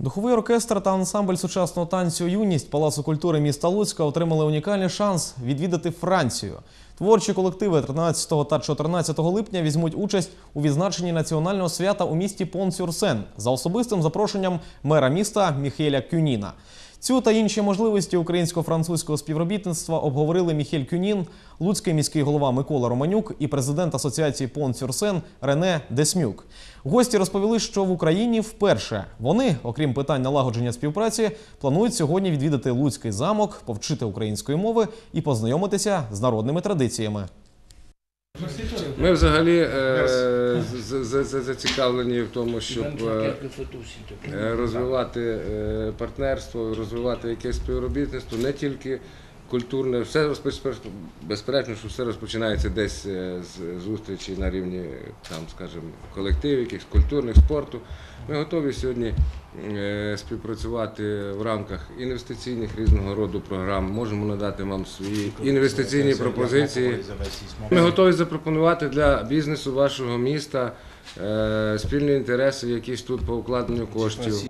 Духовий оркестр та ансамбль сучасного танцю Юність Палацу культури міста Луцька отримали унікальний шанс відвідати Францію. Творчі колективи 13 та 14 липня візьмуть участь у відзначенні національного свята у місті Пон-Сюрсен за особистим запрошенням мера міста Міхеля Кюніна. Цю та інші можливості українсько-французького співробітництва обговорили Міхель Кюнін, луцький міський голова Микола Романюк і президент асоціації Пон Сюрсен Рене Десмюк. Гості розповіли, що в Україні вперше вони, окрім питань налагодження співпраці, планують сьогодні відвідати Луцький замок, повчити української мови і познайомитися з народними традиціями. Ми взагалі е, зацікавлені в тому, щоб е, е, розвивати партнерство, розвивати якесь співробітництво, не тільки культурне, все безперечно, що все розпочинається десь е, з зустрічі на рівні там, скажімо, колективів, якихось культурних спорту. Ми готові сьогодні е, співпрацювати в рамках інвестиційних різного роду програм. Можемо надати вам свої інвестиційні пропозиції. Ми готові запропонувати для бізнесу вашого міста е, спільні інтереси, якісь тут по укладенню коштів.